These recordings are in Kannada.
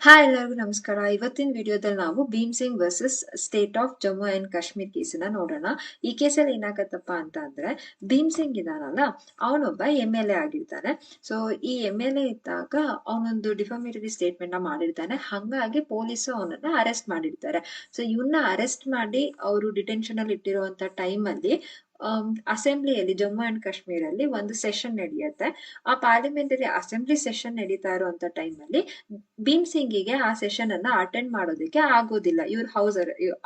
ಹಾಯ್ ಎಲ್ಲರಿಗೂ ನಮಸ್ಕಾರ. ಇವತ್ತಿನ ವಿಡಿಯೋದಲ್ಲಿ ನಾವು Bhim Singh versus state of Jammu and Kashmir ಕೇಸನ್ನ ನೋಡೋಣ. ಈ ಕೇಸಲ್ಲಿ ಏನಾಗತ್ತಪ್ಪ ಅಂತ ಅಂದ್ರೆ, ಭೀಮ್ ಸಿಂಗ್ ಇದಾನಲ್ಲ ಅವನೊಬ್ಬ ಎಂ ಎಲ್ ಎ ಆಗಿರ್ತಾನೆ. ಸೊ ಈ ಎಂ ಎಲ್ ಎ ಇದ್ದಾಗ ಅವನೊಂದು ಡಿಫಾಮೇಟರಿ ಸ್ಟೇಟ್ಮೆಂಟ್ನ ಮಾಡಿರ್ತಾನೆ. ಹಂಗಾಗಿ ಪೊಲೀಸು ಅವನನ್ನ ಅರೆಸ್ಟ್ ಮಾಡಿರ್ತಾರೆ. ಸೊ ಇವನ್ನ ಅರೆಸ್ಟ್ ಮಾಡಿ ಅವರು ಡಿಟೆನ್ಷನ್ ಅಲ್ಲಿ ಇಟ್ಟಿರುವಂತ ಟೈಮ್ ಅಲ್ಲಿ ಅಸೆಂಬ್ಲಿಯಲ್ಲಿ ಜಮ್ಮು ಅಂಡ್ ಕಾಶ್ಮೀರಲ್ಲಿ ಒಂದು ಸೆಷನ್ ನಡೆಯುತ್ತೆ. ಆ ಪಾರ್ಲಿಮೆಂಟರಿ ಅಸೆಂಬ್ಲಿ ಸೆಷನ್ ನಡೀತಾ ಇರುವಂತ ಟೈಮ್ ಅಲ್ಲಿ ಭೀಮ್ ಸಿಂಗಿಗೆ ಆ ಸೆಷನ್ ಅನ್ನ ಅಟೆಂಡ್ ಮಾಡೋದಕ್ಕೆ ಆಗೋದಿಲ್ಲ. ಇವ್ರ ಹೌಸ್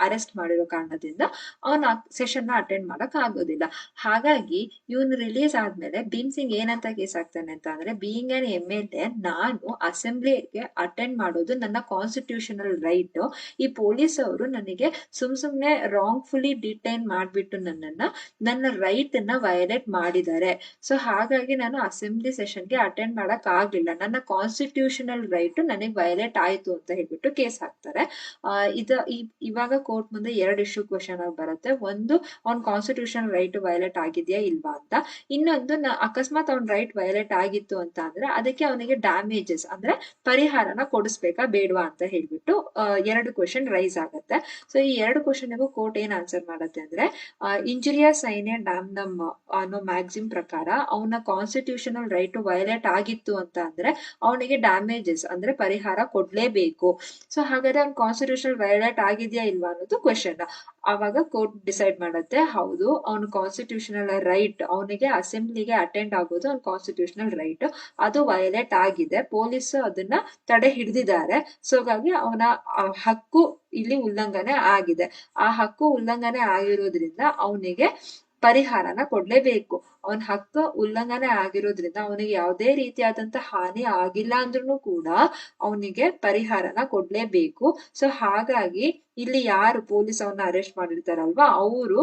ಅರೆಸ್ಟ್ ಮಾಡಿರೋ ಕಾರಣದಿಂದ ಅವನ ಸೆಷನ್ನ ಅಟೆಂಡ್ ಮಾಡಕ್ ಆಗೋದಿಲ್ಲ. ಹಾಗಾಗಿ ಇವನು ರಿಲೀಸ್ ಆದ್ಮೇಲೆ ಭೀಮ್ ಸಿಂಗ್ ಏನಂತ ಕೇಸ್ ಆಗ್ತಾನೆ ಅಂತ ಅಂದ್ರೆ being an M L A ನಾನು ಅಸೆಂಬ್ಲಿಗೆ ಅಟೆಂಡ್ ಮಾಡೋದು ನನ್ನ ಕಾನ್ಸ್ಟಿಟ್ಯೂಷನಲ್ ರೈಟ್ ಈ ಪೊಲೀಸ್ ಅವರು ನನಗೆ ಸುಮ್ ಸುಮ್ನೆ ರಾಂಗ್ ಫುಲಿ ಡಿಟೈನ್ ಮಾಡ್ಬಿಟ್ಟು ನನ್ನನ್ನ ನನ್ನ ರೈಟ್ ಅನ್ನ ವಯಲೇಟ್ ಮಾಡಿದ್ದಾರೆ. ಸೊ ಹಾಗಾಗಿ ನಾನು ಅಸೆಂಬ್ಲಿ ಸೆಷನ್ಗೆ ಅಟೆಂಡ್ ಮಾಡಕ್ ಆಗ್ಲಿಲ್ಲ. ನನ್ನ ಕಾನ್ಸ್ಟಿಟ್ಯೂಷನಲ್ ರೈಟ್ ನನಗೆ ವಯಲೇಟ್ ಆಯ್ತು ಅಂತ ಹೇಳ್ಬಿಟ್ಟು ಕೇಸ್ ಹಾಕ್ತಾರೆ. ಇದ ಇವಾಗ ಕೋರ್ಟ್ ಮುಂದೆ ಎರಡು ಇಶ್ಯೂ ಕ್ವಶನ್ ಆಗಿ ಬರುತ್ತೆ. ಒಂದು, ಅವ್ನ ಕಾನ್ಸ್ಟಿಟ್ಯೂಷನಲ್ ರೈಟ್ ವಯಲೇಟ್ ಆಗಿದೆಯಾ ಇಲ್ವಾ ಅಂತ. ಇನ್ನೊಂದು ಅಕಸ್ಮಾತ್ ಅವ್ನ ರೈಟ್ ವಯಲೇಟ್ ಆಗಿತ್ತು ಅಂತ ಅಂದ್ರೆ ಅದಕ್ಕೆ ಅವನಿಗೆ ಡ್ಯಾಮೇಜಸ್ ಅಂದ್ರೆ ಪರಿಹಾರನ ಕೊಡಿಸ್ಬೇಕಾ ಬೇಡವಾ ಅಂತ ಹೇಳ್ಬಿಟ್ಟು ಎರಡು ಕ್ವಶನ್ ರೈಸ್ ಆಗುತ್ತೆ. ಸೊ ಈ ಎರಡು ಕ್ವಶನ್ಗೂ ಕೋರ್ಟ್ ಏನ್ ಆನ್ಸರ್ ಮಾಡುತ್ತೆ ಅಂದ್ರೆ ಇಂಜುರಿಯಸ್ ಸೈನ್ಯ ಡ್ಯಾಮ್ ಡಮ್ ಅನ್ನೋ ಮ್ಯಾಗ್ಸಿಮ್ ಪ್ರಕಾರ ಅವನ ಕಾನ್ಸ್ಟಿಟ್ಯೂಷನಲ್ ರೈಟ್ ವಯಲೇಟ್ ಆಗಿತ್ತು ಅಂತ ಅಂದ್ರೆ ಅವನಿಗೆ ಡ್ಯಾಮೇಜಸ್ ಅಂದ್ರೆ ಪರಿಹಾರ ಕೊಡ್ಲೇಬೇಕು. ಸೊ ಹಾಗಾದ್ರೆ ಅವ್ನ ಕಾನ್ಸ್ಟಿಟ್ಯೂಷನಲ್ ವಯಲೇಟ್ ಆಗಿದೆಯಾ ಇಲ್ವಾ ಅನ್ನೋದು ಕ್ವಶನ್ ಅವಾಗ ಕೋರ್ಟ್ ಡಿಸೈಡ್ ಮಾಡುತ್ತೆ, ಹೌದು, ಅವನು ಕಾನ್ಸ್ಟಿಟ್ಯೂಷನಲ್ ರೈಟ್ ಅವನಿಗೆ ಅಸೆಂಬ್ಲಿಗೆ ಅಟೆಂಡ್ ಆಗೋದು ಅವ್ನ ಕಾನ್ಸ್ಟಿಟ್ಯೂಷನಲ್ ರೈಟ್ ಅದು ವಯಲೇಟ್ ಆಗಿದೆ ಪೊಲೀಸ್ ಅದನ್ನ ತಡೆ ಹಿಡಿದಿದ್ದಾರೆ. ಸೊ ಹಾಗಾಗಿ ಅವನ ಹಕ್ಕು ಇಲ್ಲಿ ಉಲ್ಲಂಘನೆ ಆಗಿದೆ. ಆ ಹಕ್ಕು ಉಲ್ಲಂಘನೆ ಆಗಿರೋದ್ರಿಂದ ಅವನಿಗೆ ಪರಿಹಾರನ ಕೊಡ್ಲೇಬೇಕು. ಅವನ ಹಕ್ಕ ಉಲ್ಲಂಘನೆ ಆಗಿರೋದ್ರಿಂದ ಅವನಿಗೆ ಯಾವುದೇ ರೀತಿಯಾದಂತ ಹಾನಿ ಆಗಿಲ್ಲ ಅಂದ್ರೂ ಕೂಡ ಅವನಿಗೆ ಪರಿಹಾರನ ಕೊಡ್ಲೇಬೇಕು. ಸೊ ಹಾಗಾಗಿ ಇಲ್ಲಿ ಯಾರು ಪೊಲೀಸ್ ಅವನ್ನ ಅರೆಸ್ಟ್ ಮಾಡಿರ್ತಾರಲ್ವಾ, ಅವರು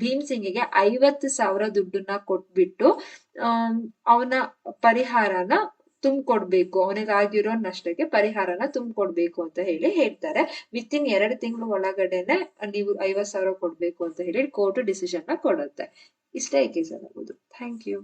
ಭೀಮ್ ಸಿಂಗಿಗೆ ಐವತ್ತು ಸಾವಿರ ದುಡ್ಡನ್ನ ಕೊಟ್ಬಿಟ್ಟು ಅವನ ಪರಿಹಾರನ ತುಂಬಿಕೊಡ್ಬೇಕು, ಅವನಿಗಾಗಿರೋ ನಷ್ಟಕ್ಕೆ ಪರಿಹಾರನ ತುಂಬಿಕೊಡ್ಬೇಕು ಅಂತ ಹೇಳಿ ಹೇಳ್ತಾರೆ. ವಿತ್ ಇನ್ ಎರಡು ತಿಂಗಳು ಒಳಗಡೆನೆ ನೀವು ಐವತ್ ಸಾವಿರ ಕೊಡ್ಬೇಕು ಅಂತ ಹೇಳಿ ಕೋರ್ಟ್ ಡಿಸಿಷನ್ನ ಕೊಡುತ್ತೆ. ಇಷ್ಟೇ ಕೇಸ್ ಆಗೋದು. Thank you